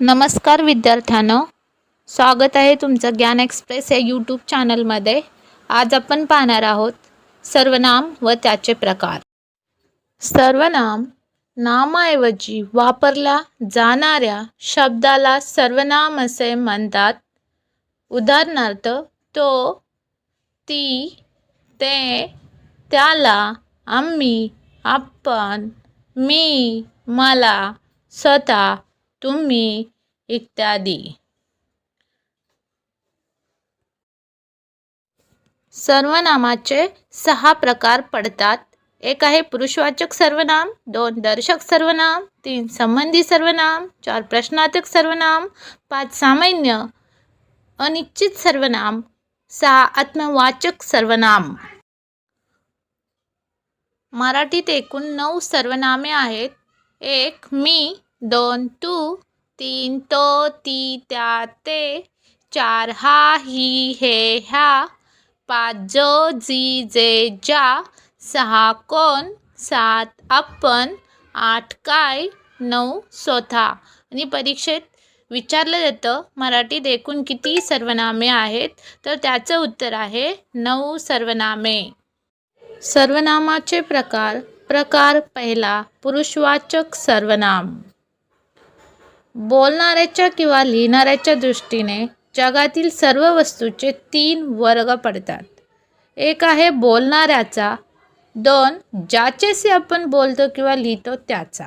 नमस्कार विद्यार्थ्यांनो. स्वागत आहे तुमचं ज्ञान एक्सप्रेस या यूट्यूब चॅनलमध्ये. आज आपण पाहणार आहोत सर्वनाम व त्याचे प्रकार. सर्वनाम नामाऐवजी वापरल्या जाणाऱ्या शब्दाला सर्वनाम असे म्हणतात. उदाहरणार्थ तो ती ते त्याला आम्ही आपण मी मला स्वतः तुम्ही इत्यादी सर्वनामाचे सहा प्रकार पडतात. एक आहे पुरुषवाचक सर्वनाम दोन दर्शक सर्वनाम तीन संबंधी सर्वनाम चार प्रश्नार्थक सर्वनाम पाच सामान्य अनिश्चित सर्वनाम सहा आत्मवाचक सर्वनाम. मराठीत एकूण नऊ सर्वनामे आहेत. एक मी दोन तू तीन तो ती त्या ते चार हा ही हे ह्या पाच जो जी जे ज्या सहा कोण सात आपण आठ काय नऊ स्वतः. आणि परीक्षेत विचारलं जातं मराठीत एकूण किती सर्वनामे आहेत? तर त्याचं उत्तर आहे नऊ सर्वनामे. सर्वनामाचे प्रकार प्रकार पहिला पुरुषवाचक सर्वनाम. बोलणाऱ्याच्या किंवा लिहिणाऱ्याच्या दृष्टीने जगातील सर्व वस्तूचे तीन वर्ग पडतात. एक आहे बोलणाऱ्याचा दोन ज्याच्याशी आपण बोलतो किंवा लिहितो त्याचा.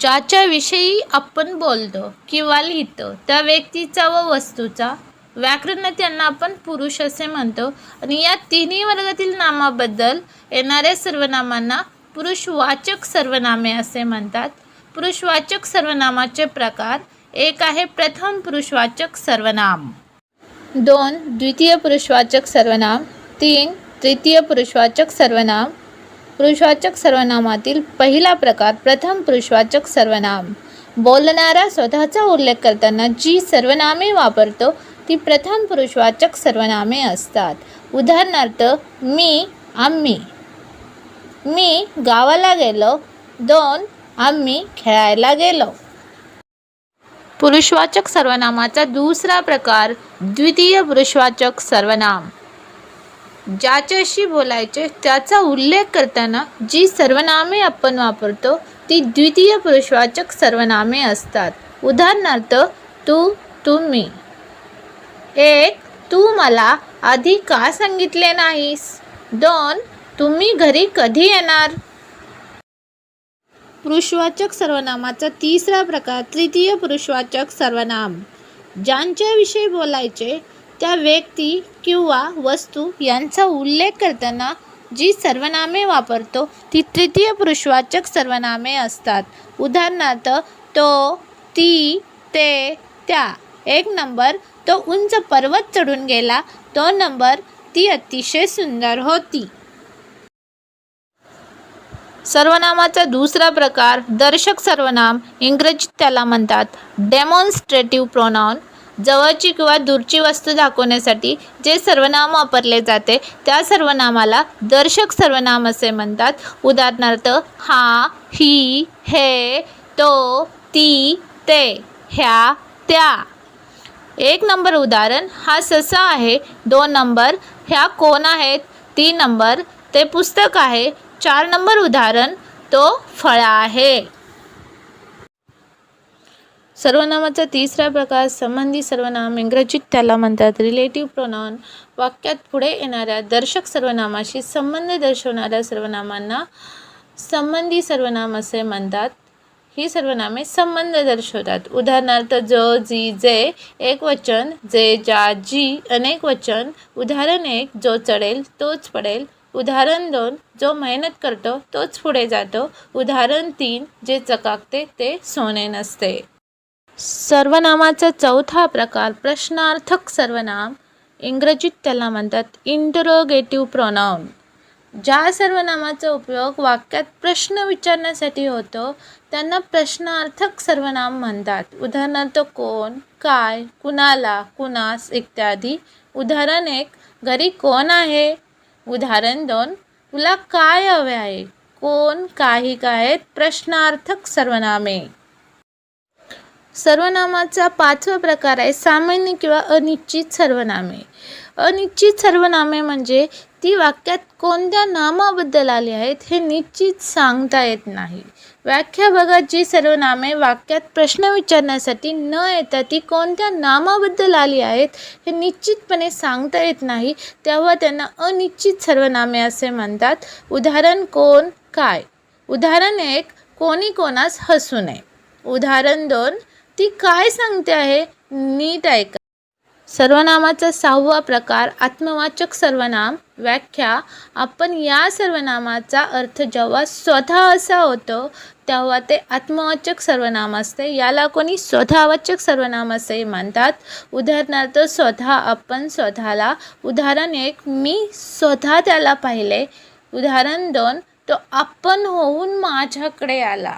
ज्याच्याविषयी आपण बोलतो किंवा लिहितो त्या व्यक्तीचा व वस्तूचा व्याकरण त्यांना आपण पुरुष असे म्हणतो. आणि या तिन्ही वर्गातील नामाबद्दल येणाऱ्या सर्वनामांना पुरुषवाचक सर्वनामे असे म्हणतात. पुरुषवाचक सर्वनामाचे प्रकार एक आहे प्रथम पुरुषवाचक सर्वनाम. दोन द्वितीय पुरुषवाचक सर्वनाम. तीन तृतीय पुरुषवाचक सर्वनाम. पुरुषवाचक सर्वनामातील पहिला प्रकार प्रथम पुरुषवाचक सर्वनाम. बोलणारा स्वतःचा उल्लेख करताना जी सर्वनामे वापरतो ती प्रथम पुरुषवाचक सर्वनामे असतात. उदाहरणार्थ मी आम्ही. मी गावाला गेलो दोन आम्ही खेळायला गेलो. पुरुषवाचक सर्वनामाचा दुसरा प्रकार द्वितीय पुरुषवाचक सर्वनाम. ज्याच्याशी बोलायचे त्याचा उल्लेख करताना जी सर्वनामे आपण वापरतो ती द्वितीय पुरुषवाचक सर्वनामे असतात. उदाहरणार्थ तू तुम्ही. एक तू मला आधी का सांगितले नाहीस? दोन तुम्ही घरी कधी येणार? पुरुषवाचक सर्वनामाचा तिसरा प्रकार तृतीय पुरुषवाचक सर्वनाम. ज्यांच्याविषयी बोलायचे त्या व्यक्ती किंवा वस्तू यांचा उल्लेख करताना जी सर्वनामे वापरतो ती तृतीय पुरुषवाचक सर्वनामे असतात. उदाहरणार्थ तो ती ते त्या. एक नंबर तो उंच पर्वत चढून गेला. दोन नंबर ती अतिशय सुंदर होती. सर्वनामाचा दुसरा प्रकार दर्शक सर्वनाम इंग्रजीत त्याला म्हणतात. डेमॉन्स्ट्रेटिव्ह प्रोनाउन जवळची किंवा दूरची वस्तू दाखवण्यासाठी जे सर्वनाम वापरले जाते त्या सर्वनामाला दर्शक सर्वनाम असे म्हणतात. उदाहरणार्थ हा ही हे तो ती ते ह्या त्या. एक नंबर उदाहरण हा ससा आहे दोन नंबर ह्या कोण आहेत तीन नंबर ते पुस्तक आहे चार नंबर उदाहरण तो फळा आहे. सर्वनामाचा तिसरा प्रकार संबंधी सर्वनाम इंग्रजीत त्याला म्हणतात रिलेटिव्ह प्रोनाउन वाक्यात पुढे येणाऱ्या दर्शक सर्वनामाशी संबंध दर्शवणाऱ्या सर्वनामांना संबंधी सर्वनाम असे म्हणतात. ही सर्वनामे संबंध दर्शवतात. उदाहरणार्थ ज जी जे एक वचन जे जा जी अनेक वचन. उदाहरण एक जो चढेल तोच पडेल. उदाहरण दोन जो मेहनत करतो तोच पुढे जातो. उदाहरण तीन जे चकाकते ते सोने नसते. सर्वनामाचा चौथा प्रकार प्रश्नार्थक सर्वनाम. इंग्रजीत त्याला म्हणतात इंटरोगेटिव्ह प्रोनाउन ज्या सर्वनामाचा उपयोग वाक्यात प्रश्न विचारण्यासाठी होतो त्यांना प्रश्नार्थक सर्वनाम म्हणतात. उदाहरणार्थ कोण काय कुणाला कुणास इत्यादी. उदाहरण एक घरी कोण आहे? उदाहरण दोन तुला काय हवे आहे? कोण काही काय? आहेत प्रश्नार्थक सर्वनामे. सर्वनामाचा पाचवा प्रकार आहे सामान्य किंवा अनिश्चित सर्वनामे. अनिश्चित सर्वनामे म्हणजे ती वाक्यात कोणत्या नामाबद्दल आली आहेत हे निश्चित सांगता येत नाही. व्याख्या भागात जी सर्वनामे वाक्यात प्रश्न विचारण्यासाठी न येता ती कोणत्या नामाबद्दल आली आहेत हे निश्चितपणे सांगता येत नाही. तेव्हा त्यांना अनिश्चित सर्वनामे असे म्हणतात. उदाहरण कोण? काय? उदाहरण एक कोणी कोणास हसू नये. उदाहरण दोन ती काय सांगते आहे? नीट ऐका. सर्वनामाचा सहावा प्रकार आत्मवाचक सर्वनाम. व्याख्या आपण या सर्वनामाचा अर्थ जेव्हा स्वतः असा होतो तेव्हा ते आत्मवाचक सर्वनाम असते. याला कोणी स्वतःवाचक सर्वनाम असेही म्हणतात. उदाहरणार्थ स्वतः आपण स्वतःला उदाहरण एक मी स्वतः त्याला पाहिले. उदाहरण दोन तो आपण होऊन माझ्याकडे आला.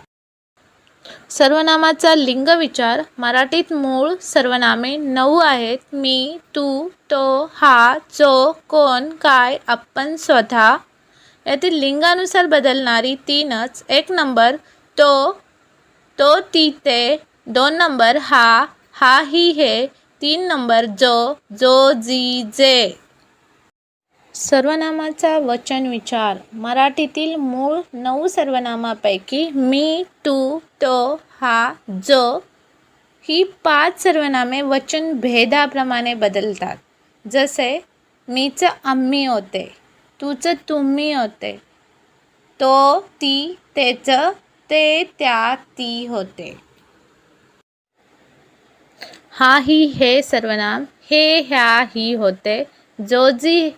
सर्वनामाचा लिंग विचार मराठीत मूळ सर्वनामे नऊ आहेत. मी तू तो हा जो कोण काय आपण स्वतः. यातील लिंगानुसार बदलणारी तीनच. एक नंबर तो तो ती ते दोन नंबर हा हा ही हे तीन नंबर जो जो जी जे. सर्वनामाचा वचन विचार. मराठीतील मूळ नऊ सर्वनामापैकी मी तू तो हा जो ही पाच सर्वनामे वचन भेदाप्रमाणे बदलतात. जसे मीचं आम्ही होते तुचं तुम्ही होते तो ती त्याचं ते त्या ती होते. हा ही हे सर्वनाम हे ह्या ही होते. जो जी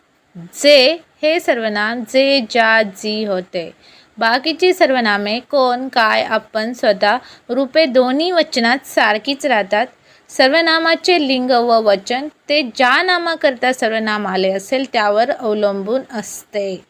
जे हे सर्वनाम जे ज्या जी होते. बाकीची सर्वनामे कोण काय आपण स्वतः रूपे दोन्ही वचनात सारखीच राहतात. सर्वनामाचे लिंग व वचन ते ज्या नामाकरता सर्वनाम आले असेल त्यावर अवलंबून असते.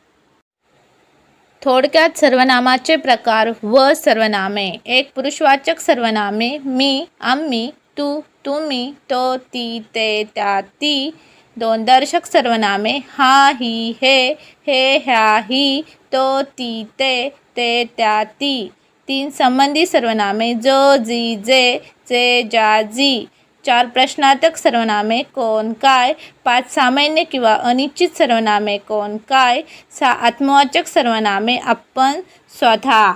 थोडक्यात सर्वनामाचे प्रकार व सर्वनामे. एक पुरुषवाचक सर्वनामे, मी, आम्ही, तू, तुम्ही तो ती, ते, त्या, ती. दोन दर्शक सर्वनामे, हा, ही, हे हे, ह्या, ही तो ती, ते ते, त्या, ती. तीन संबंधी सर्वनामे, जो, जी, जे जे जा जी. चार प्रश्नार्थक सर्वनामे कोण काय? पाच सामान्य किंवा अनिश्चित सर्वनामे कोण काय? सहा आत्मवाचक सर्वनामे आपण स्वतः.